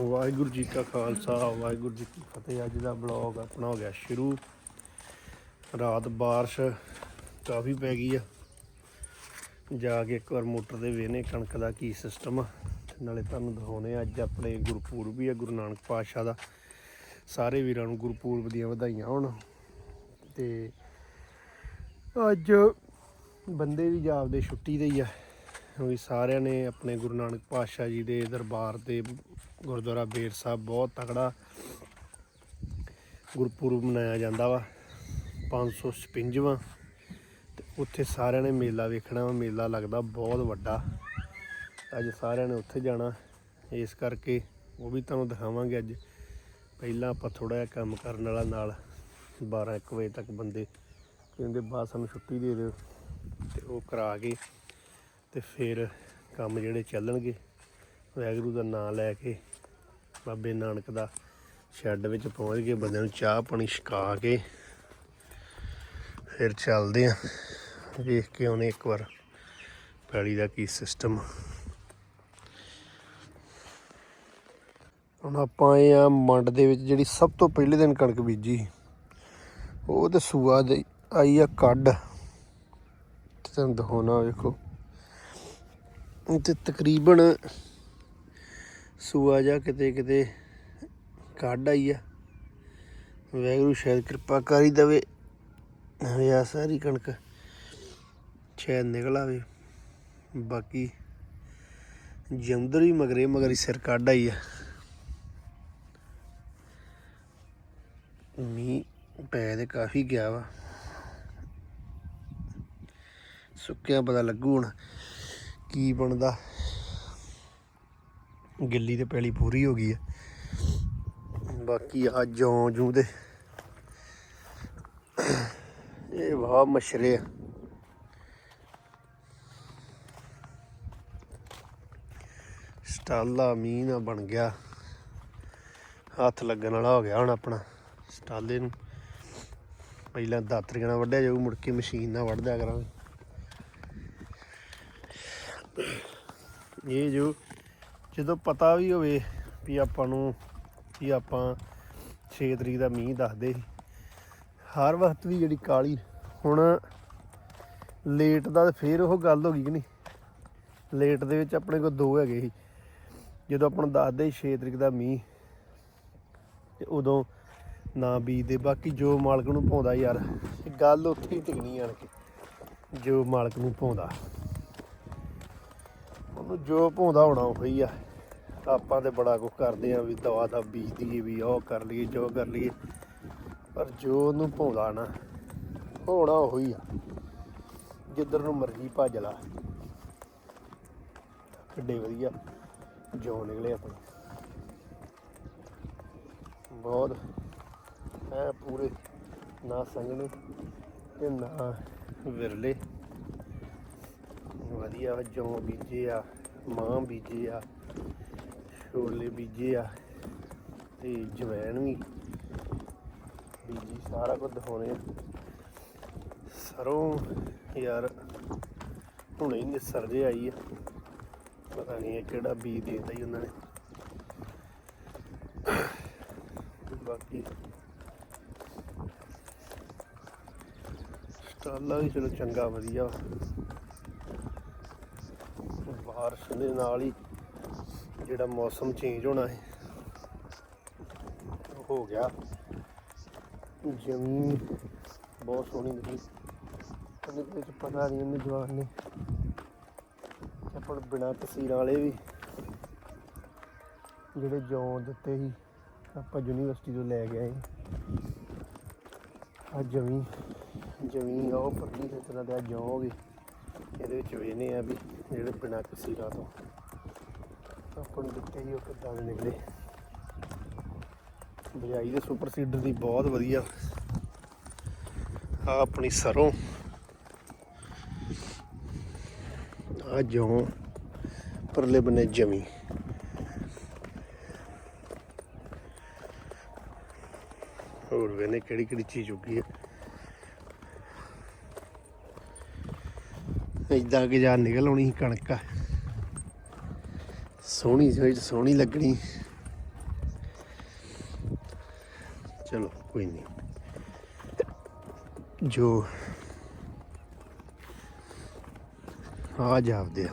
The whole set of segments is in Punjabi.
ਵਾਹਿਗੁਰੂ ਜੀ ਕਾ ਖਾਲਸਾ, ਵਾਹਿਗੁਰੂ ਜੀ ਕੀ ਫਤਿਹ। ਅੱਜ ਦਾ ਬਲੌਗ ਆਪਣਾ ਹੋ ਗਿਆ ਸ਼ੁਰੂ। ਰਾਤ ਬਾਰਿਸ਼ ਕਾਫੀ ਪੈ ਗਈ ਆ। ਜਾ ਕੇ ਇੱਕ ਵਾਰ ਮੋਟਰ ਦੇ ਵੇਨੇ ਕਣਕ ਦਾ ਕੀ ਸਿਸਟਮ ਆ। ਨਾਲੇ ਤੁਹਾਨੂੰ ਦਿਖਾਉਣੇ ਅੱਜ ਆਪਣੇ ਗੁਰਪੁਰਬ ਵੀ ਆ, ਗੁਰੂ ਨਾਨਕ ਪਾਤਸ਼ਾਹ ਦਾ। ਸਾਰੇ ਵੀਰਾਂ ਨੂੰ ਗੁਰਪੂਰਬ ਦੀਆਂ ਵਧਾਈਆਂ ਹੋਣ। ਤੇ ਅੱਜ ਬੰਦੇ ਵੀ ਜਾਪਦੇ ਛੁੱਟੀ ਦੇ ਹੀ ਆ। ਕਿਉਂਕਿ ਸਾਰਿਆਂ ਨੇ ਆਪਣੇ ਗੁਰੂ ਨਾਨਕ ਪਾਤਸ਼ਾਹ ਜੀ ਦੇ ਦਰਬਾਰ ਤੇ ਗੁਰਦੁਆਰਾ ਬੇਰ ਸਾਹਿਬ ਬਹੁਤ ਤਕੜਾ ਗੁਰਪੁਰਬ ਮਨਾਇਆ ਜਾਂਦਾ ਵਾ 556ਵਾਂ ਤੇ ਉੱਥੇ ਸਾਰਿਆਂ ਨੇ ਮੇਲਾ ਵੇਖਣਾ ਵਾ, ਮੇਲਾ ਲੱਗਦਾ ਬਹੁਤ ਵੱਡਾ। ਅੱਜ ਸਾਰਿਆਂ ਨੇ ਉੱਥੇ ਜਾਣਾ, ਇਸ ਕਰਕੇ ਉਹ ਵੀ ਤੁਹਾਨੂੰ ਦਿਖਾਵਾਂਗੇ ਅੱਜ। ਪਹਿਲਾਂ ਆਪਾਂ ਥੋੜਾ ਜਿਹਾ ਕੰਮ ਕਰਨ ਵਾਲਾ ਨਾਲ 12 1 ਵਜੇ ਤੱਕ ਬੰਦੇ ਕਹਿੰਦੇ ਬਾਅਦ ਸਾਨੂੰ ਛੁੱਟੀ ਦੇ ਦਿਓ, ਤੇ ਉਹ ਕਰਾ ਕੇ ਤੇ ਫਿਰ ਕੰਮ ਜਿਹੜੇ ਚੱਲਣਗੇ, ਵਾਹਿਗੁਰੂ ਦਾ ਨਾਮ ਲੈ ਕੇ ਬਾਬੇ ਨਾਨਕ ਦਾ ਸ਼ੈੱਡ ਵਿੱਚ ਪਹੁੰਚ ਕੇ ਬੰਦਿਆਂ ਨੂੰ ਚਾਹ ਪਾਣੀ ਛਕਾ ਕੇ ਫਿਰ ਚੱਲਦੇ ਆ ਵੇਖ ਕੇ ਉਹਨੇ ਇੱਕ ਵਾਰ ਪੈਲੀ ਦਾ ਕੀ ਸਿਸਟਮ ਹੁਣ ਆਪਾਂ ਇਹ ਆ ਮੰਡ ਦੇ ਵਿੱਚ ਜਿਹੜੀ ਸਭ ਤੋਂ ਪਹਿਲੇ ਦਿਨ ਕਣਕ ਬੀਜੀ, ਉਹ ਤੇ ਸੂਆ ਦੇ ਆਈ ਆ ਕੱਢ। ਤੁਹਾਨੂੰ ਦਿਖਾਉਣਾ ਵੇਖੋ। ਤੇ ਤਕਰੀਬਨ ਸੂਆ ਜਾ ਕਿਤੇ ਕਿਤੇ ਕੱਢ ਆਈ ਆ। ਵੈਗਰੂ ਸ਼ਾਇਦ ਕਿਰਪਾ ਕਰੀ ਦਵੇ। ਇਹ ਆ ਸਾਰੀ ਕਣਕ ਸ਼ਾਇਦ ਨਿਕਲ ਆਵੇ। ਬਾਕੀ ਜੰਦਰ ਵੀ ਮਗਰੇ ਮਗਰ ਸਿਰ ਕੱਢ ਆਈ ਆ। ਮੀਂਹ ਪੈ ਤੇ ਕਾਫੀ ਗਿਆ ਵਾ। ਸੁੱਕਿਆ ਪਤਾ ਲੱਗੂ ਹੁਣ ਕੀ ਬਣਦਾ। ਗਿੱਲੀ ਤੇ ਪੈਲੀ ਪੂਰੀ ਹੋ ਗਈ ਹੈ ਬਾਕੀ ਆ ਜੌਂ ਜੂ ਦੇ। ਇਹ ਵਾਹ ਮਛਰੇ ਆ। ਸਟਾਲਾ ਮੀਂਹ ਨਾ ਬਣ ਗਿਆ। ਹੱਥ ਲੱਗਣ ਵਾਲਾ ਹੋ ਗਿਆ ਹੁਣ ਆਪਣਾ ਸਟਾਲੇ ਨੂੰ। ਪਹਿਲਾਂ ਦਾਤਰੀਆਂ ਨਾਲ ਵੱਢਿਆ ਜਾਊ ਮੁੜ ਕੇ ਮਸ਼ੀਨ ਨਾਲ ਵੱਢਦਾ ਦਿਆ ਕਰਾਂਗੇ। ਇਹ ਜੋ ਜਦੋਂ ਪਤਾ ਵੀ ਹੋਵੇ ਵੀ ਆਪਾਂ ਨੂੰ ਵੀ ਆਪਾਂ 6 ਤਰੀਕ ਦਾ ਮੀਂਹ ਦੱਸਦੇ ਸੀ, ਹਰ ਵਕਤ ਵੀ ਜਿਹੜੀ ਕਾਲੀ ਹੁਣ ਲੇਟ ਦਾ ਤਾਂ ਫੇਰ ਉਹ ਗੱਲ ਹੋ ਗਈ ਕਿ ਨਹੀਂ? ਲੇਟ ਦੇ ਵਿੱਚ ਆਪਣੇ ਕੋਲ ਦੋ ਹੈਗੇ ਸੀ। ਜਦੋਂ ਆਪਾਂ ਨੂੰ ਦੱਸਦੇ ਸੀ 6 ਤਰੀਕ ਦਾ ਮੀਂਹ, ਤੇ ਉਦੋਂ ਨਾ ਬੀਜਦੇ, ਬਾਕੀ ਜੋ ਮਾਲਕ ਨੂੰ ਪਾਉਂਦਾ ਯਾਰ ਗੱਲ ਉੱਥੇ ਹੀ ਟਿਕਣੀ ਆਣ ਕੇ ਜੋ ਮਾਲਕ ਨੂੰ ਪਾਉਂਦਾ। ਉਹਨੂੰ ਜੋ ਪਾਉਂਦਾ ਹੋਣਾ ਉਹੀ ਆ। ਆਪਾਂ ਤੇ ਬੜਾ ਕੁਝ ਕਰਦੇ ਆ ਵੀ ਦਵਾ ਦਾ ਬੀਜ ਦਈਏ ਵੀ ਉਹ ਕਰ ਲਈਏ, ਜੋ ਕਰ ਲਈਏ। ਪਰ ਜੋ ਉਹਨੂੰ ਪਾਉਂਦਾ ਨਾ ਹੋਣਾ ਉਹੀ ਆ। ਜਿੱਧਰ ਨੂੰ ਮਰਜ਼ੀ ਭੱਜ ਲਾ। ਕਿੱਡੇ ਵਧੀਆ ਜੋ ਨਿਕਲੇ ਆਪਣੇ। ਬਹੁਤ ਐ ਪੂਰੇ, ਨਾ ਸੰਗਣੇ ਤੇ ਨਾ ਵਿਰਲੇ। ਵਧੀਆ ਜੌਂ ਬੀਜੇ ਆ, ਮਾਂ ਬੀਜੇ ਆ। ਛੋਲੇ ਬੀਜੇ ਆ ਤੇ ਜਵੈਣ ਵੀ। ਬੀਜੀ ਸਾਰਾ ਕੁਝ ਦਿਖਾਉਣੇ ਆ। ਸਰੋਂ ਯਾਰ ਹੁਣੇ ਹੀ ਨਿਸਰ ਆਈ ਆ। ਪਤਾ ਨਹੀਂ ਇਹ ਕਿਹੜਾ ਬੀਜ ਦੇਤਾ ਹੀ ਉਹਨਾਂ ਨੇ। ਬਾਕੀ ਸਟਾਲਾ ਵੀ ਚਲੋ ਚੰਗਾ ਵਧੀਆ। ਵਾ। ਬਾਰਿਸ਼ ਦੇ ਨਾਲ ਹੀ ਜਿਹੜਾ ਮੌਸਮ ਚੇਂਜ ਹੋਣਾ ਹੈ ਹੋ ਗਿਆ। ਜ਼ਮੀਨ ਬਹੁਤ ਸੋਹਣੀ ਲੱਗੀ। ਉਹਦੇ ਵਿੱਚ ਪਤਾ ਨਹੀਂ ਉਹਨੇ ਜਵਾਨ ਨੇ ਆਪਾਂ ਬਿਨਾ ਤਸਵੀਰਾਂ ਵਾਲੇ ਵੀ ਜਿਹੜੇ ਜੌਂ ਦਿੱਤੇ ਸੀ, ਆਪਾਂ ਯੂਨੀਵਰਸਿਟੀ ਤੋਂ ਲੈ ਗਏ ਆ ਜਮੀ ਜਮੀ ਉਹ ਪਰਲੀ ਤੇ ਤਰ੍ਹਾਂ ਦਾ ਜੌਂ ਹੋ ਗਈ। ਇਹਦੇ ਵਿੱਚ ਵੇਨੇ ਆ ਵੀ ਜਿਹੜੇ ਬਿਨਾ ਤਸਵੀਰਾਂ ਤੋਂ। ਆਪਾਂ ਨੂੰ ਦਿੱਤੇ ਸੀ, ਉਹ ਕਿੱਦਾਂ ਦੇ ਨਿਕਲੇ। ਬਜਾਈ ਦੇ ਸੁਪਰ ਸੀਡਰ ਦੀ ਬਹੁਤ ਵਧੀਆ। ਆ ਆਪਣੀ ਸਰੋਂ। ਆ ਜੌਂ, ਪਰਲੇ ਬੰਨੇ ਜਮੀ। ਹੋਰ ਵੇਨੇ ਕਿਹੜੀ ਕਿਹੜੀ ਚੀਜ਼ ਉੱਗੀ ਹੈ ਇਦਾਂ ਕਿ ਜਾਂ ਨਿਕਲ ਆਉਣੀ ਸੀ ਕਣਕ ਸੋਹਣੀ ਜਿਹੀ ਸੋਹਣੀ ਲੱਗਣੀ। ਚਲੋ, ਕੋਈ ਨਹੀਂ ਜੋ ਆ ਜਾਪਦੇ ਆ,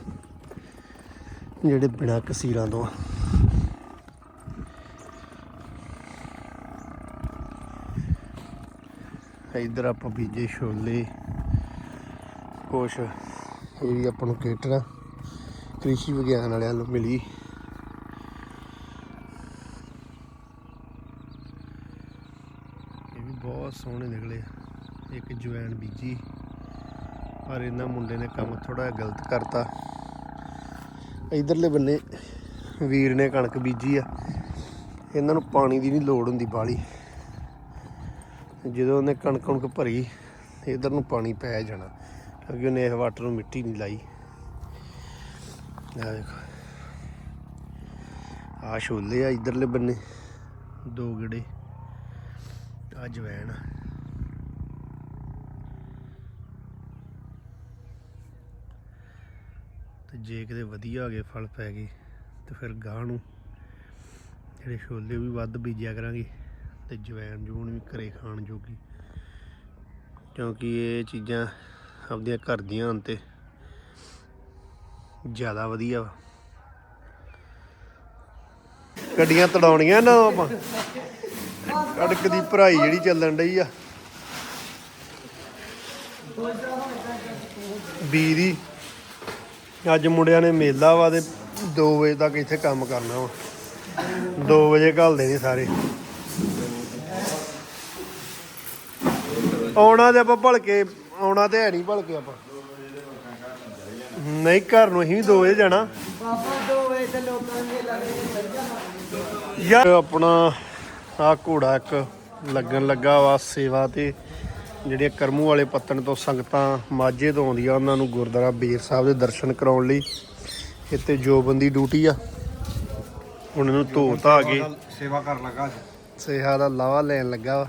ਜਿਹੜੇ ਬਿਨਾ ਕਸੀਰਾਂ ਤੋਂ ਆ। ਇੱਧਰ ਆਪਾਂ ਬੀਜੇ ਛੋਲੇ, ਕੁਛ, ਇਹ ਵੀ ਆਪਾਂ ਨੂੰ ਕੇਟਰ ਕ੍ਰਿਸ਼ੀ ਵਿਗਿਆਨ ਵਾਲਿਆਂ ਨੂੰ ਮਿਲੀ। ਇਹ ਵੀ ਬਹੁਤ ਸੋਹਣੇ ਨਿਕਲੇ ਇੱਕ ਜਵੈਨ ਬੀਜੀ, ਪਰ ਇਹਨਾਂ ਮੁੰਡੇ ਨੇ ਕੰਮ ਥੋੜਾ ਗਲਤ ਕਰਤਾ। ਇਧਰਲੇ ਬੰਨੇ ਵੀਰ ਨੇ ਕਣਕ ਬੀਜੀ ਆ। ਇਹਨਾਂ ਨੂੰ ਪਾਣੀ ਦੀ ਨਹੀਂ ਲੋੜ ਹੁੰਦੀ ਬਾਲੀ। ਜਦੋਂ ਉਹਨੇ ਕਣਕ ਕਣਕ ਭਰੀ, ਇਧਰ ਨੂੰ ਪਾਣੀ ਪੈ ਜਾਣਾ। ਕਿਉਂਕਿ ਉਹਨੇ ਇਹ ਵਾਟਰ ਨੂੰ ਮਿੱਟੀ ਨਹੀਂ ਲਾਈ। ਆ ਦੇਖੋ। ਆ ਛੋਲੇ ਆ, ਇਧਰਲੇ ਬੰਨੇ। ਦੋ ਗੜੇ। ਆ ਜਵੈਣ ਆ। ਤੇ ਜੇ ਕਿਤੇ ਵਧੀਆ ਹੋ ਗਏ, ਫਲ ਪੈ ਗਏ, ਤੇ ਫਿਰ ਗਾਹ ਨੂੰ ਜਿਹੜੇ ਛੋਲੇ ਵੀ ਵੱਧ ਬੀਜਿਆ ਕਰਾਂਗੇ, ਤੇ ਜਵੈਣ ਜੂਣ ਵੀ ਘਰੇ ਖਾਣ ਜੋਗੀ। ਕਿਉਂਕਿ ਇਹ ਚੀਜ਼ਾਂ ਆਪਦੀਆਂ ਘਰ ਦੀਆਂ ਹਨ ਤੇ ਜ਼ਿਆਦਾ ਵਧੀਆ ਵਾ। ਗੱਡੀਆਂ ਤੜਾਉਣੀਆਂ ਨਾ ਆਪਾਂ। ਕੜਕ ਦੀ ਭਰਾਈ ਜਿਹੜੀ ਚੱਲਣ ਡਈ ਆ। ਬੀ ਦੀ ਅੱਜ ਮੁੰਡਿਆਂ ਨੇ ਮੇਲਾ ਵਾ ਤੇ 2 ਵਜੇ ਤੱਕ ਇੱਥੇ ਕੰਮ ਕਰਨਾ ਵਾ। 2 ਵਜੇ ਘੱਲਦੇ ਨੇ ਸਾਰੇ। ਆਉਣਾ ਤੇ ਆਪਾਂ ਭਲਕੇ, ਆਉਣਾ ਤੇ ਹੈ ਨਹੀਂ ਭਲਕੇ ਆਪਾਂ। ਨਹੀਂ ਘਰ ਨੂੰ ਅਸੀਂ 2 ਵਜੇ ਜਾਣਾ। ਬਾਬਾ ਦੋ ਵੇ ਤੇ ਲੋਕਾਂ ਦੇ ਲੱਗੇ ਯਾਰ ਆਪਣਾ ਆ ਘੋੜਾ ਇੱਕ ਲੱਗਣ ਲੱਗਾ ਵਾ ਸੇਵਾ ਤੇ। ਜਿਹੜੀਆਂ ਕਰਮੂ ਵਾਲੇ ਪੱਤਣ ਤੋਂ ਸੰਗਤਾਂ ਮਾਝੇ ਤੋਂ ਆਉਂਦੀਆਂ ਉਹਨਾਂ ਨੂੰ ਗੁਰਦੁਆਰਾ ਬੇਰ ਸਾਹਿਬ ਦੇ ਦਰਸ਼ਨ ਕਰਾਉਣ ਲਈ। ਇੱਥੇ ਜੋਬੰਦੀ ਡਿਊਟੀ ਆ ਹੁਣ ਇਹਨੂੰ ਧੋ ਧਾ ਕੇ ਸੇਵਾ ਕਰਨ ਲੱਗਾ ਅੱਜ। ਸੇਹਾ ਦਾ ਲਾਵਾ ਲੈਣ ਲੱਗਾ ਵਾ।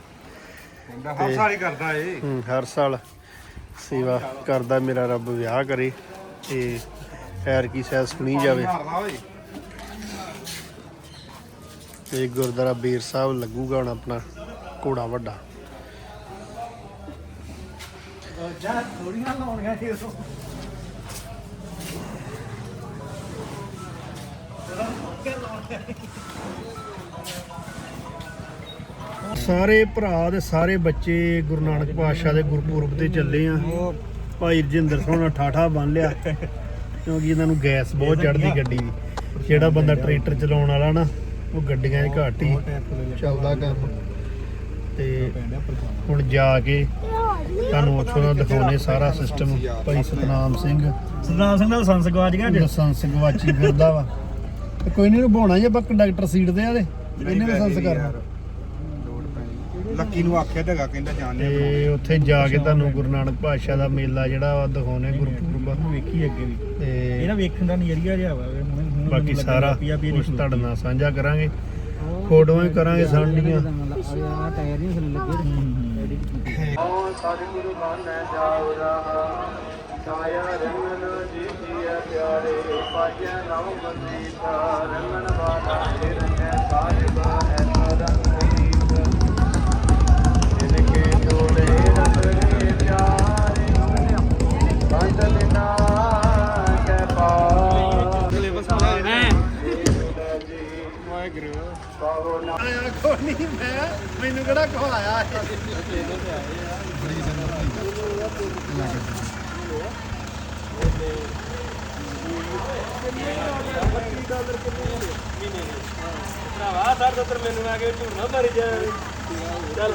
ਹਰ ਸਾਲ ਹੀ ਕਰਦਾ ਏ। ਹਰ ਸਾਲ ਸੇਵਾ ਕਰਦਾ ਮੇਰਾ ਰੱਬ ਵਿਆਹ ਕਰੇ। ਤੇ ਖੈਰ ਕੀ ਸਹਿ ਸੁਣੀ ਜਾਵੇ। ਤੇ ਗੁਰਦੁਆਰਾ ਬੇਰ ਸਾਹਿਬ ਲੱਗੂਗਾ ਹੁਣ ਆਪਣਾ ਘੋੜਾ ਵੱਡਾ। ਜਾ ਥੋੜੀਆਂ ਲਾਉਣੀਆਂ ਸੀ ਉਹ ਸਾਰੇ ਭਰਾ ਤੇ ਸਾਰੇ ਬੱਚੇ ਗੁਰੂ ਨਾਨਕ ਪਾਤਸ਼ਾਹ ਦੇ ਗੁਰਪੁਰਬ ਤੇ ਚੱਲੇ ਆ। ਭਾਈ ਰਜਿੰਦਰ ਸੋਹਣਾ ਠਾਠਾ ਬੰਨ ਲਿਆ। ਕਿਉਂਕਿ ਇਹਨਾਂ ਨੂੰ ਗੈਸ ਬਹੁਤ ਚੜਦੀ ਗੱਡੀ ਦੀ। ਜਿਹੜਾ ਬੰਦਾ ਟਰੈਕਟਰ ਚਲਾਉਣ ਵਾਲਾ ਨਾ ਉਹ ਗੱਡੀਆਂ 'ਚ ਘੱਟ ਹੀ ਚੱਲਦਾ ਕੰਮ। ਤੇ ਹੁਣ ਜਾ ਕੇ ਤੁਹਾਨੂੰ ਉੱਥੋਂ ਦਾ ਦਿਖਾਉਣੇ ਸਾਰਾ ਸਿਸਟਮ ਭਾਈ ਸਤਨਾਮ ਸਿੰਘ। ਸਰਦਾਰ ਸਿੰਘ ਦਾ ਲਾਇਸੈਂਸ ਗਵਾਚ ਗਿਆ ਲਾਇਸੈਂਸ ਗਵਾਚੀ ਫਿਰਦਾ ਵਾ। ਤੇ ਕੋਈ ਨਹੀਂ ਬਣਾਉਣਾ ਜੇ ਆਪਾਂ ਕੰਡਕਟਰ ਸੀਟ ਦੇ ਆ ਤੇ। ਇਹਨੇ ਲਾਇਸੈਂਸ ਕਰਨਾ। ਲੱਕੀ ਨੂੰ ਆਖਿਆ ਤੇਗਾ ਕਹਿੰਦਾ ਜਾਣ ਨੇ ਤੇ ਉੱਥੇ ਜਾ ਕੇ ਤੁਹਾਨੂੰ ਗੁਰੂ ਨਾਨਕ ਪਾਤਸ਼ਾਹ ਦਾ ਮੇਲਾ ਜਿਹੜਾ ਵਾ ਦਿਖਾਉਣੇ ਗੁਰਪੁਰਬ ਵੇਖੀ ਅੱਗੇ ਵੀ। ਤੇ ਇਹਦਾ ਵੇਖਣ ਦਾ ਨਜ਼ਰੀਆ ਜਿਹਾ ਵਾ ਬਾਕੀ ਸਾਰਾ ਕੁਝ ਤੁਹਾਡੇ ਨਾਲ ਸਾਂਝਾ ਕਰਾਂਗੇ। ਫੋਟੋਆਂ ਵੀ ਕਰਾਂਗੇ ਸਾਂਝੀਆਂ ਟਾਇਰ ਹੀ ਥੱਲੇ ਲੱਗੇ। ਸਤਿਗੁਰੂ ਬਾਨੈ ਜਾਉ ਰਹਾ ਕਾਇਆ ਰੰਗਨ ਜੀ ਜੀਐ ਪਿਆਰੇ ਪਾਜੈ ਨਉ ਬੰਦੀਤਾ ਰੰਗਨ ਵਾਲਾ ਰੰਗੈ ਸਾਹਿਬ ਹੈ। ਆਇਆ ਕੋਈ ਨਹੀਂ ਮੈਂ ਮੈਨੂੰ ਕਿਹੜਾ ਖਵਾਇਆ ਭਰਾਵਾ ਸਰ ਉੱਤਰ ਮੈਨੂੰ ਆ ਕੇ ਝੂਠ ਨਾ ਮਾਰੀ ਜਾ ਚੱਲ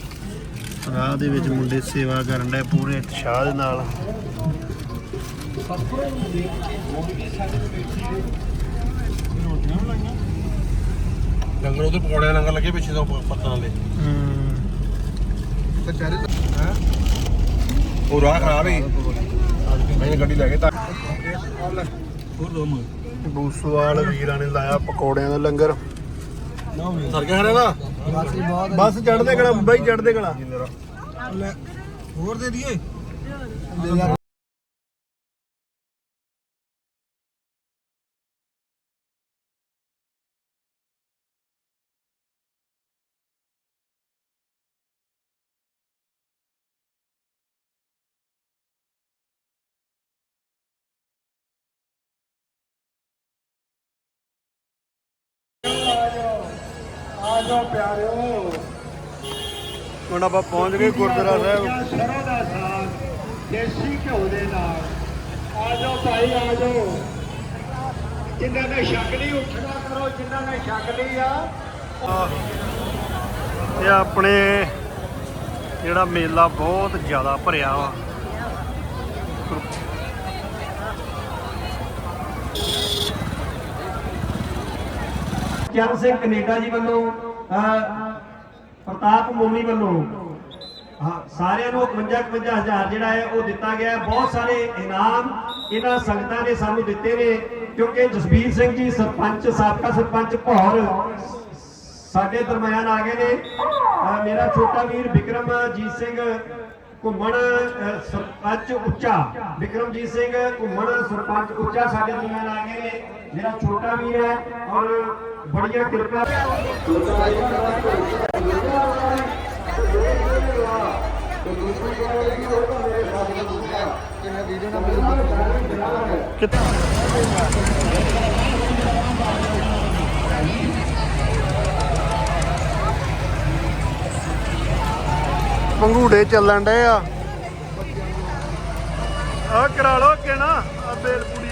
ਰਾਹ ਦੇ ਵਿੱਚ ਮੁੰਡੇ ਸੇਵਾ ਕਰਨ ਦੇ ਪੂਰੇ ਉਤਸ਼ਾਹ ਦੇ ਨਾਲ। ਲੰਗਰ ਉਹਦੇ ਪਕੌੜਿਆਂ ਲੰਗਰ ਲੱਗੇ ਪਿੱਛੇ ਤੋਂ ਵਾਲੇ ਉਹ ਰਾਹ ਖਰਾਬ ਹੀ ਮੈਂ ਗੱਡੀ ਲੈ ਕੇ ਤਾਂ ਬੂਸਵਾਲ ਵੀਰਾਂ ਨੇ ਲਾਇਆ ਪਕੌੜਿਆਂ ਦਾ ਲੰਗਰ। ਸਰ ਗਿਆ ਹਰੇ ਨਾ ਬਸ ਚੜਦੇ ਗਲਾ ਬਾਈ ਚੜਦੇ ਗਲਾ ਹੋਰ ਦੇ ਦਈਏ। ਹੁਣ ਆਪਾਂ ਪਹੁੰਚ ਗਏ ਗੁਰਦੁਆਰਾ ਸਾਹਿਬ। ਸਰੋਂ ਦਾ ਸਾਗ ਦੇਸੀ ਘਿਓ ਦੇ ਨਾਲ। ਆ ਜਾਓ ਭਾਈ ਆ ਜਾਓ। ਜਿਨ੍ਹਾਂ ਨੇ ਛਕ ਲਈ ਉੱਠਣਾ ਕਰੋ ਜਿਨ੍ਹਾਂ ਨੇ ਛਕ ਲਈ ਆ। ਇਹ ਆਪਣੇ ਜਿਹੜਾ ਮੇਲਾ ਬਹੁਤ ਜ਼ਿਆਦਾ ਭਰਿਆ ਵਾ। ਚਰਨ ਸਿੰਘ ਕੈਨੇਡਾ ਜੀ ਵੱਲੋਂ ਪ੍ਰਤਾਪ ਮੋਮੀ ਵੱਲੋਂ ਸਾਰਿਆਂ ਨੂੰ 51 51000 ਜਿਹੜਾ ਹੈ ਉਹ ਦਿੱਤਾ ਗਿਆ ਬਹੁਤ ਸਾਰੇ ਇਨਾਮ ਇਹਨਾਂ ਸੰਗਤਾਂ ਨੇ ਸਾਨੂੰ ਦਿੱਤੇ ਨੇ, ਕਿਉਂਕਿ ਜਸਬੀਰ ਸਿੰਘ ਜੀ, ਸਰਪੰਚ, ਸਾਬਕਾ ਸਰਪੰਚ ਭੌਰ ਸਾਡੇ ਦਰਮਿਆਨ ਆ ਗਏ ਨੇ। ਮੇਰਾ ਛੋਟਾ ਵੀਰ ਵਿਕਰਮਜੀਤ ਸਿੰਘ ਘੁੰਮਣ ਸਰਪੰਚ ਉੱਚਾ, ਵਿਕਰਮਜੀਤ ਸਿੰਘ ਘੁੰਮਣ, ਸਰਪੰਚ ਉੱਚਾ ਸਾਡੇ ਦਰਮਿਆਨ ਆ ਗਏ ਨੇ। ਮੇਰਾ ਛੋਟਾ ਵੀਰ ਹੈ ਔਰ ਬੜੀਆਂ ਕਿਰਪਾ। ਪੰਗੂੜੇ ਚੱਲਣ ਡਏ ਆ। ਆ ਕਰਾ ਲੋ ਅੱਗੇ ਨਾ ਆ ਬੇਲਪੁੜੀ।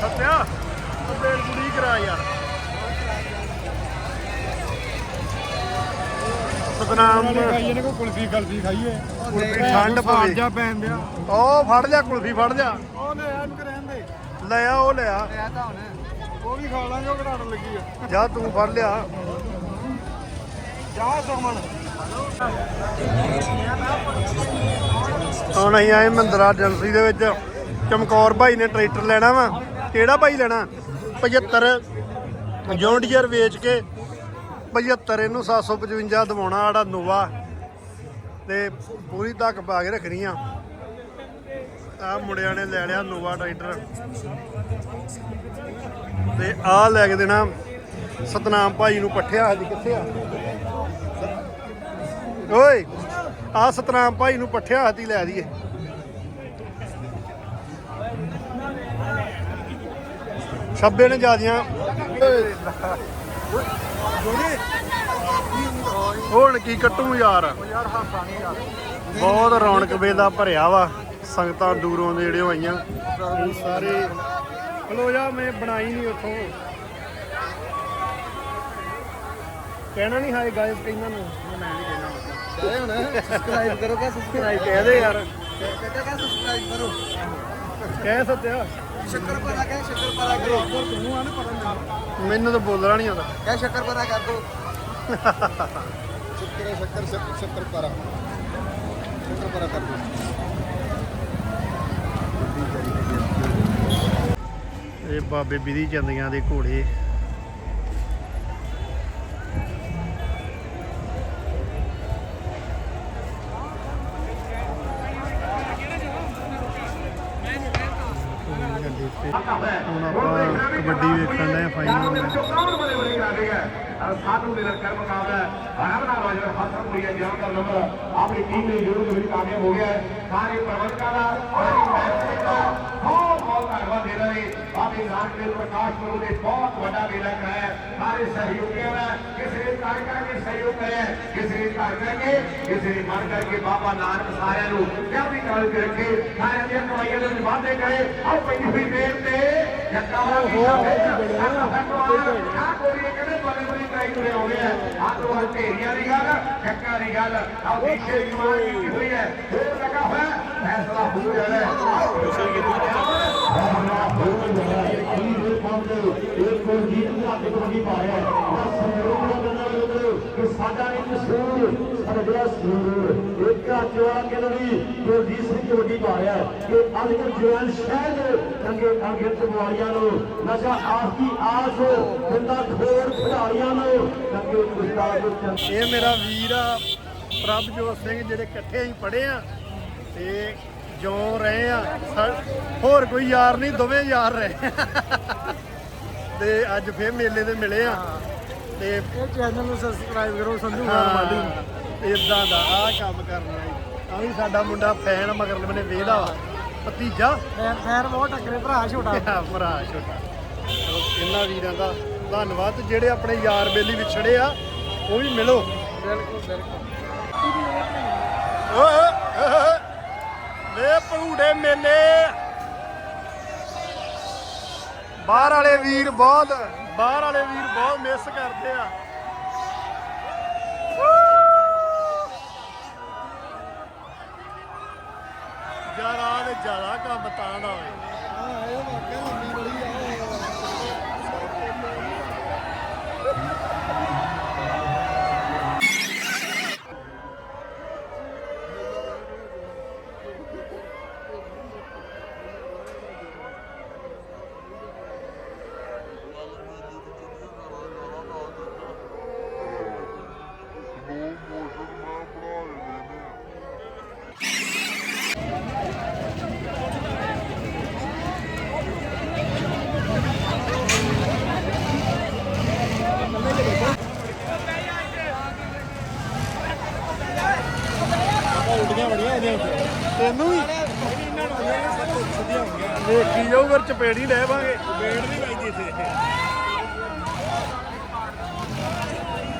ਸੱਤਿਆ? ਆ ਬੇਲਪੁੜੀ ਕਰਾ ਯਾਰ। ਸਤਨਾਮ ਇਹਨੇ ਕੋ ਕੁਲਫੀ ਕਲਫੀ ਖਾਈਏ। ਕੁਲਫੀ ਠੰਡ ਪਵੇ ਜਾ ਪੈਣ ਦਿਆ। ਉਹ ਫੜ ਲਿਆ ਕੁਲਫੀ ਫੜ ਲਿਆ। ਉਹ ਲੈ ਆ ਇਹਨੂੰ ਕਰਾਂ ਦੇ ਲੈ ਆ ਉਹ ਲਿਆ ਲਿਆ ਤਾਂ ਹੁਣ। ਉਹ ਵੀ ਖਾ ਲਾਂਗੇ ਉਹ ਘਰਾੜ ਲੱਗੀ ਆ। ਜਾ ਤੂੰ ਫੜ ਲਿਆ। ਜਾ ਸੁਮਨ ਹੁਣ ਅਸੀਂ ਆਏ ਮਹਿੰਦਰਾ ਏਜੰਸੀ ਦੇ ਵਿੱਚ। ਚਮਕੌਰ ਭਾਈ ਨੇ ਟਰੈਕਟਰ ਲੈਣਾ ਵਾ। ਕਿਹੜਾ ਭਾਈ ਲੈਣਾ? 75 ਜੌਂਡੀਅਰ ਵੇਚ ਕੇ 75 ਇਹਨੂੰ 755 ਦਿਵਾਉਣਾ ਆੜਾ ਨੋਵਾ। ਤੇ ਪੂਰੀ ਧੱਕ ਪਾ ਕੇ ਰੱਖਣੀ ਆ। ਆ ਮੁੰਡਿਆਂ ਨੇ ਲੈ ਲਿਆ ਨੋਵਾ ਟਰੈਕਟਰ। ਤੇ ਆ ਲੈ ਕੇ ਦੇਣਾ ਸਤਨਾਮ ਭਾਈ ਨੂੰ ਪੱਠਿਆ। ਹਜੇ, ਕਿੱਥੇ ਆ? ਓਏ ਆ ਸਤਨਾਮ ਭਾਈ ਨੂੰ ਪੱਠਿਆ ਹੱਥੀ ਲੈ ਦਈਏ ਛੱਬੇ ਨੇ ਜਿਆਦੀਆਂ। ਹੁਣ ਕੀ ਕੱਟੂ ਯਾਰ? ਬਹੁਤ ਰੌਣਕ ਵੇਲਾ ਭਰਿਆ ਵਾ। ਸੰਗਤਾਂ ਦੂਰੋਂ ਦੇ ਜਿਹੜੇ ਆਈਆਂ। ਇਹ ਸਾਰੇ ਹਲੋ ਜਾ ਮੈਂ ਬਣਾਈ ਨਹੀਂ ਉੱਥੋਂ। ਕਹਿਣਾ ਨਹੀਂ ਹਾਏ ਗਾਇਸ ਕਹਿੰਦਾ ਨੂੰ ਮੈਂ। ਨਹੀਂ ਕਹਿਣਾ ਸਬਸਕ੍ਰਾਈਬ ਕਰੋ ਕਾ ਸਬਸਕ੍ਰਾਈਬ ਕਹਦੇ ਯਾਰ। ਕਹਿੰਦਾ ਕਾ ਸਬਸਕ੍ਰਾਈਬ ਕਰੋ। ਕਹਿ ਸੱਤਿਆ ਸ਼ੱਕਰ ਪਰਾ ਕਹਿ ਸ਼ੱਕਰ ਪਰਾ ਕਰੋ। ਤੂੰ ਆ ਨਾ ਪਤਾ ਮੈਨੂੰ ਤਾਂ ਬੋਲਣਾ ਨਹੀਂ ਆਉਂਦਾ। ਕਹਿ ਸ਼ੱਕਰ ਪਰਾ ਕਰ ਦੋ। ਸ਼ੱਕਰ ਸ਼ੱਕਰ ਸ਼ੱਕਰ ਸ਼ੱਕਰ ਪਰਾ। ਸ਼ੱਕਰ ਪਰਾ ਕਰ ਦੋ। ਇਹ ਬਾਬੇ ਬਿਧੀ ਚੰਦੀਆਂ ਦੇ ਘੋੜੇ। ਸਾਧੂ ਦੇ ਲੜਕਰ ਮੁਕਾਬਲਾ ਆਰਾਮਨਾ ਰਾਜਾ ਹਸਨ ਭਈਆ ਜਾਨ ਦਾ ਨੰਬਰ ਆਪਣੀ ਟੀਮ ਨੇ ਜ਼ਰੂਰ ਵਿੱਚ ਕਾਮਯਾਬ ਹੋ ਗਿਆ ਹੈ ਸਾਰੇ ਪ੍ਰਬੰਧਕਾਂ ਦਾ ਸਾਰੀ ਮੈਚ ਦਾ ਬਹੁਤ ਬਹੁਤ ਧੰਨਵਾਦ ਦੇ ਰਹੇ ਬਾਬੇ ਨਾਨਕ ਦੇਵ ਪ੍ਰਕਾਸ਼ ਗੁਰੂ ਨੇ ਬਹੁਤ ਵੱਡਾ ਮੇਲਾ ਕਰਾਇਆ ਸਾਰੇ ਸਹਿਯੋਗੀਆਂ ਦਾ ਕਿਸੇ ਨੇ ਕਰ ਕਰਕੇ ਸਹਿਯੋਗ ਕਰਿਆ ਕਿਸੇ ਨੇ ਕਰ ਕਰਕੇ ਕਿਸੇ ਨੇ ਮਨ ਕਰਕੇ ਬਾਬਾ ਨਾਨਕ ਸਾਰਿਆਂ ਨੂੰ ਚੜ੍ਹਦੀ ਕਲਾ ਵਿੱਚ ਰੱਖੇ ਸਾਰਿਆਂ ਦੀਆਂ ਕਮਾਈਆਂ ਦੇ ਵਿੱਚ ਵਾਧੇ ਕਰੇ ਆਓ ਪੈਂਦੀ ਹੋਈ ਦੇਰ ਤੇ ਜੱਟਾਂ ਦਾ ਵੀ ਆ ਕੋਈ ਕਹਿੰਦੇ ਬੜੇ ਬੜੇ ਕਰਾਈ ਤੁਰੇ ਆਉਂਦੇ ਆ ਆ ਤੋਂ ਆ ਢੇਰੀਆਂ ਦੀ ਗੱਲ ਚੱਕਾਂ ਦੀ ਗੱਲ ਆ ਵਿਸ਼ੇ ਕਮਾਲ ਕੀਤੀ ਹੋਈ ਹੈ ਫੇਰ ਲਗਾ ਹੋਇਆ ਫੈਸਲਾ ਹੋ ਜਾਣਾ ਹੈ ਇਹ ਕੁਲਜੀਤ ਘਾਟੇ ਕਬੱਡੀ ਪਾ ਰਿਹਾ ਹੈ ਬਸ ਸਹਿਯੋਗ ਦਾ ਬੰਦਾ ਲੋਕ ਕਿ ਸਾਡਾ ਇੱਕ ਸੂਰ ਸਾਡਾ ਸੂਰ ਘਾਟੇ ਵਾਲਾ ਕਹਿੰਦੀ ਕੁਲਜੀਤ ਸਿੰਘ ਕਬੱਡੀ ਪਾ ਰਿਹਾ ਹੈ ਕਿ ਅੱਜ ਜਵਾਨ ਸ਼ਹਿਰ ਦੇ ਚੰਗੇ ਅੰਗੇ ਵਾਲੀਆਂ ਨੂੰ ਨਸ਼ਾ ਆਸ ਦੀ ਆਸ ਬੰਦਾ ਖੋੜ ਖਿਡਾਰੀਆਂ ਨੂੰ ਚੰਗੇ ਉਸਤਾਦ ਇਹ ਮੇਰਾ ਵੀਰ ਆ ਪ੍ਰਭਜੋਤ ਸਿੰਘ ਜਿਹੜੇ ਇਕੱਠੇ ਹੀ ਪੜ੍ਹੇ ਆ ਤੇ ਜਿਉਂ ਰਹੇ ਆ। ਹੋਰ ਕੋਈ ਯਾਰ ਨਹੀਂ ਦੋਵੇਂ ਯਾਰ ਰਹੇ। ਤੇ ਅੱਜ ਫੇਰ ਮੇਲੇ ਤੇ ਮਿਲੇ ਆ। ਤੇ ਇਹ ਚੈਨਲ ਨੂੰ ਸਬਸਕ੍ਰਾਈਬ ਕਰੋ ਸੰਧੂ ਇਦਾਂ ਦਾ ਆ ਕੰਮ ਕਰਨਾ। ਆ ਵੀ ਸਾਡਾ ਮੁੰਡਾ ਫੈਨ ਮਗਰ ਮੈਨੇ ਵੇਦਾ ਵਾ। ਭਤੀਜਾ? ਫੈਨ ਬਹੁਤ ਟੱਕਰੇ ਭਰਾ ਛੋਟਾ। ਭਰਾ ਛੋਟਾ। ਇਹਨਾਂ ਵੀਰਾਂ ਦਾ ਧੰਨਵਾਦ। ਜਿਹੜੇ ਆਪਣੇ ਯਾਰ ਬੇਲੀ ਵਿਛੜੇ ਆ ਉਹ ਵੀ ਮਿਲੋ। ਬਿਲਕੁਲ ਬਿਲਕੁਲ। ਓਏ ਓਏ, ਓਏ ਵੇ ਭੂੜੇ ਮੇਲੇ ਬਾਹਰ ਵਾਲੇ ਵੀਰ ਬਹੁਤ ਬਾਹਰ ਵਾਲੇ ਵੀਰ ਬਹੁਤ ਮਿਸ ਕਰਦੇ ਆ। ਯਾਰ ਆ ਤੇ ਜ਼ਿਆਦਾ ਕੰਮ ਤਾਂ ਨਾ ਹੋਏ। ਹਾਂ ਇਹ ਵਾਕਿਆ ਲੰਮੀ ਬੜੀ ਆ ਤੈਨੂੰ ਵੀ ਵੇਖੀ ਜਾਊ ਫਿਰ ਚਪੇੜੀ ਲੈ ਪਾਂਗੇ ਚਪੇੜ ਨਹੀਂ ਪੈਂਦੀ ਇੱਥੇ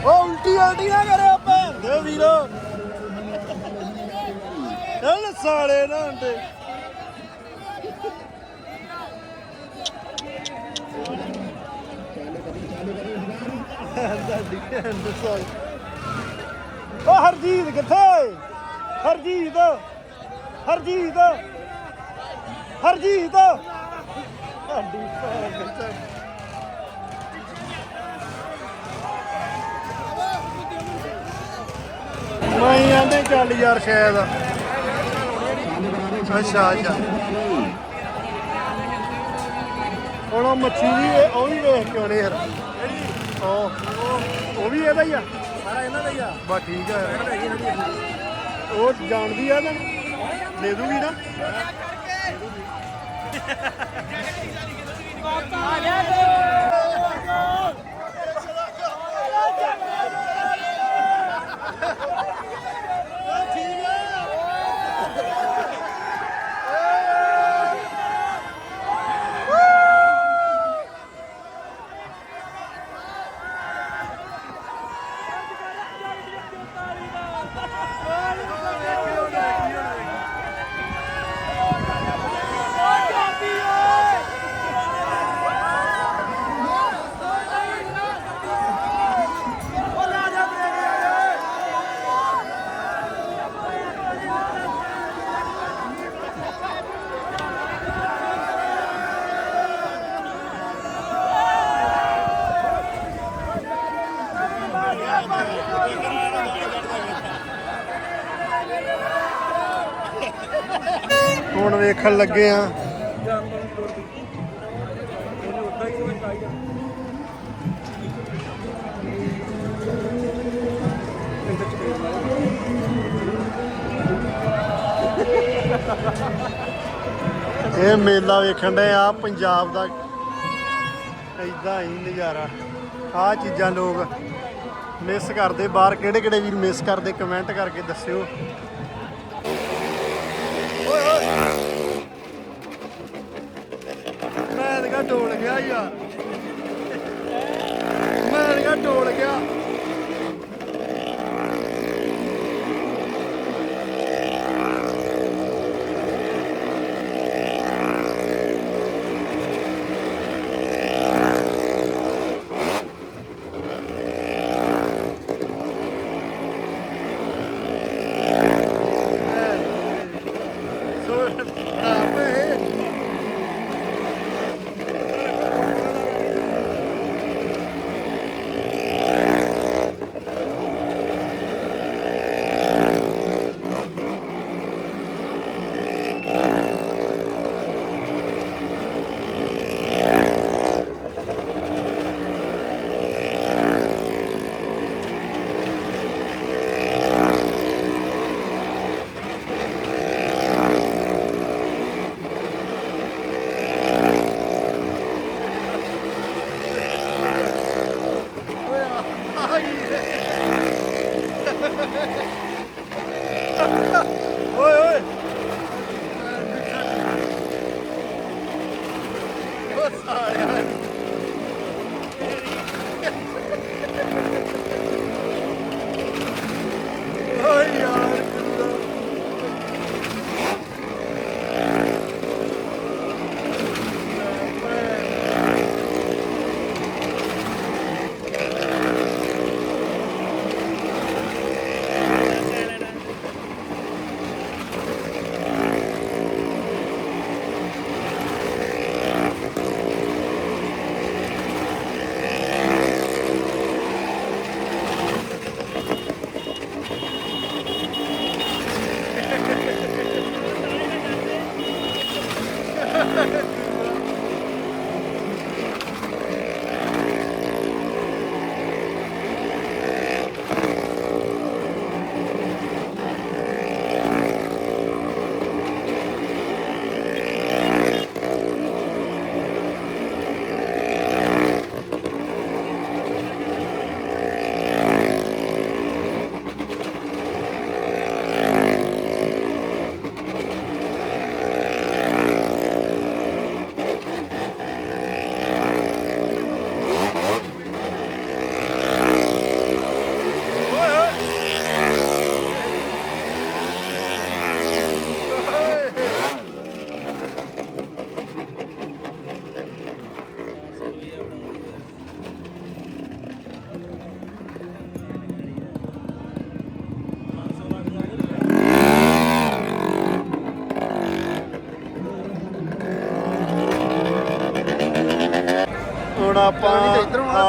ਉਹ ਉਲਟੀ ਉਲਟੀ ਨਾ ਕਰਿਓ ਭੈਣ ਦੇ ਵੀਰੋ। ਚੱਲ ਸਾਲੇ ਨਾ ਹੁੰਦੇ ਉਹ ਹਰਜੀਤ ਕਿੱਥੇ? ਹਰਜੀਤ। ਹਰਜੀਤ। ਹਰਜੀਤ। ਸਾਡੀ ਭੈਣ ਚੱਲ। ਮੈਂ ਆਂਦੇ ਚੱਲ ਯਾਰ ਸ਼ਾਇਦ। ਅੱਛਾ ਅੱਛਾ। ਹੁਣ ਉਹ ਮੱਛੀ ਵੀ ਇਹ- ਉਹ ਵੀ ਵੇਖ ਕੇ ਆਉਣੇ ਯਾਰ ਉਹ ਉਹ ਵੀ ਇਹਦਾ ਹੀ ਆ। ਸਾਰਾ ਇਹਨਾਂ ਦਾ ਹੀ ਆ ਬਸ ਠੀਕ ਆ। ਉਹ ਜਾਣਦੀ ਆ ਨਾ ਦੇ ਦੂਗੀ ਨਾ। Yeah. ਵੇਖਣ ਲੱਗੇ ਆ ਇਹ ਮੇਲਾ ਵੇਖਣ ਦੇ ਆ, ਪੰਜਾਬ ਦਾ ਇਦਾਂ ਹੀ ਨਜ਼ਾਰਾ। ਆ ਚੀਜ਼ਾਂ ਲੋਕ ਮਿਸ ਕਰਦੇ, ਬਾਹਰ ਕਿਹੜੇ ਕਿਹੜੇ ਵੀਰ ਮਿਸ ਕਰਦੇ ਕਮੈਂਟ ਕਰਕੇ ਦੱਸਿਓ।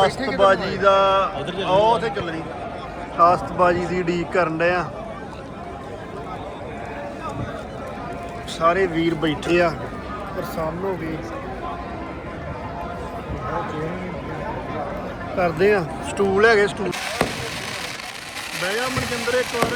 ਆਸਤਬਾਜੀ ਦਾ ਉਹ ਉੱਥੇ ਚੱਲਣੀ। ਆਸਤਬਾਜੀ ਦੀ ਡੀਕ ਕਰਨ ਡਏ ਆ। ਸਾਰੇ ਵੀਰ ਬੈਠੇ ਆ। ਪਰੇਸ਼ਾਨ ਹੋ ਗਏ ਕਰਦੇ ਆ। ਸਟੂਲ ਹੈਗੇ ਸਟੂਲ। ਬਹਿ ਜਾ ਮਨਜਿੰਦਰ ਇੱਕ ਵਾਰ।